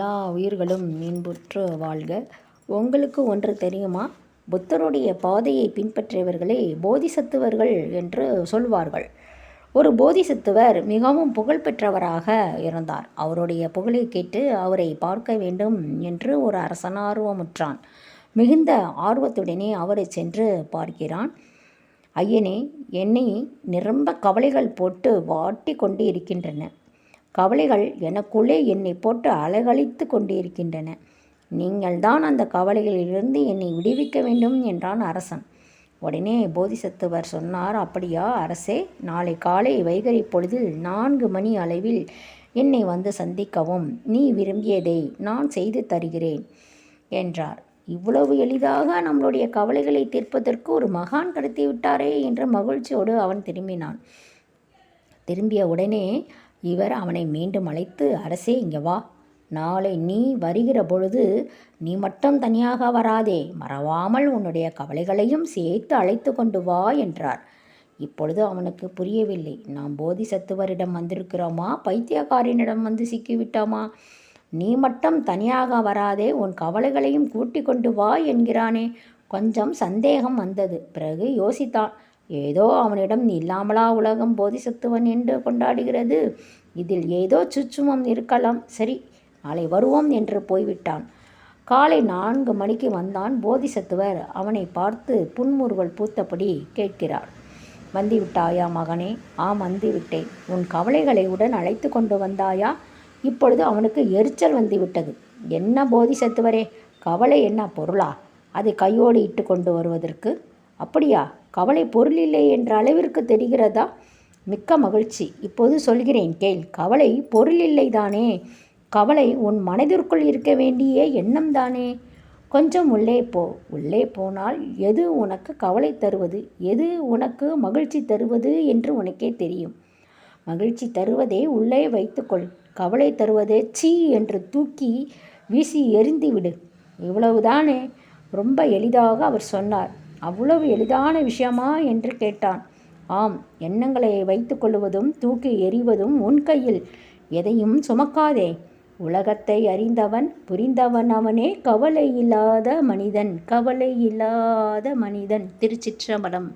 எல்லா உயிர்களும் இன்புற்று வாழ்க. உங்களுக்கு ஒன்று தெரியுமா? புத்தருடைய பாதையை பின்பற்றியவர்களே போதிசத்துவர்கள் என்று சொல்வார்கள். ஒரு போதிசத்துவர் மிகவும் புகழ்பெற்றவராக இருந்தார். அவருடைய புகழை கேட்டு அவரை பார்க்க வேண்டும் என்று ஒரு அரசன் ஆர்வமுற்றான் மிகுந்த ஆர்வத்துடனே அவரை சென்று பார்க்கிறான். ஐயனே என்னை நிரம்ப கவலைகள் போட்டு வாட்டி கொண்டு இருக்கின்றன கவலைகள் எனக்குள்ளே என்னை போட்டு அலகழித்து கொண்டிருக்கின்றன. நீங்கள்தான் அந்த கவலைகளிலிருந்து என்னை விடுவிக்க வேண்டும் என்றான் அரசன். உடனே போதிசத்துவர் சொன்னார் அப்படியா அரசே நாளை காலை வைகரி பொழுதில் நான்கு மணி அளவில் என்னை வந்து சந்திக்கவும். நீ விரும்பியதை நான் செய்து தருகிறேன் என்றார். இவ்வளவு எளிதாக நம்மளுடைய கவலைகளை தீர்ப்பதற்கு ஒரு மகான் கடத்தி விட்டாரே என்ற மகிழ்ச்சியோடு அவன் திரும்பினான். திரும்பிய உடனே இவர் அவனை மீண்டும் அழைத்து அரசே இங்கே வா. நாளை நீ வருகிற பொழுது நீ மட்டும் தனியாக வராதே. மறவாமல் உன்னுடைய கவலைகளையும் சேர்த்து அழைத்து கொண்டு வா என்றார். இப்பொழுது அவனுக்கு புரியவில்லை. நாம் போதிசத்துவரிடம் வந்திருக்கிறோமா? பைத்தியக்காரனிடம் வந்து சிக்கிவிட்டோமா? நீ மட்டும் தனியாக வராதே. உன் கவலைகளையும் கூட்டி கொண்டு வா என்கிறானே. கொஞ்சம் சந்தேகம் வந்தது. பிறகு யோசித்தான். ஏதோ அவனிடம் இல்லாமலா உலகம் போதிசத்துவன் என்று கொண்டாடுகிறது. இதில் ஏதோ சுச்சுமம் இருக்கலாம். சரி நாளை வருவோம் என்று போய்விட்டான். காலை நான்கு மணிக்கு வந்தான் போதிசத்துவர். அவனை பார்த்து புன்முறுவல் பூத்தபடி கேட்கிறார். வந்துவிட்டாயா மகனே? ஆம் வந்துவிட்டேன். உன் கவலைகளை உடன் அழைத்து கொண்டு வந்தாயா? இப்பொழுது அவனுக்கு எரிச்சல் வந்துவிட்டது. என்ன போதிசத்துவரே? கவலை என்ன பொருளா? அதை கையோடு இட்டு கொண்டு வருவதற்கு அப்படியா? கவலை பொருள் இல்லை என்ற அளவிற்கு தெரிகிறதா? மிக்க மகிழ்ச்சி. இப்போது சொல்கிறேன் கேள். கவலை பொருள் இல்லை தானே? கவலை உன் மனதிற்குள் இருக்க வேண்டிய எண்ணம் தானே? கொஞ்சம் உள்ளே போ. உள்ளே போனால் எது உனக்கு கவலை தருவது? எது உனக்கு மகிழ்ச்சி தருவது என்று உனக்கே தெரியும். மகிழ்ச்சி தருவதே உள்ளே வைத்துக்கொள். கவலை தருவதே சீ என்று தூக்கி வீசி எரிந்து விடு. இவ்வளவுதானே? ரொம்ப எளிதாக அவர் சொன்னார். அவ்வளவு எளிதான விஷயமா என்று கேட்டான். ஆம் எண்ணங்களை வைத்து கொள்வதும் தூக்கி எறிவதும் உன் கையில். எதையும் சுமக்காதே. உலகத்தை அறிந்தவன் புரிந்தவன் அவனே. கவலை இல்லாத மனிதன் கவலை இல்லாத மனிதன். திருச்சிற்றம்பலம்.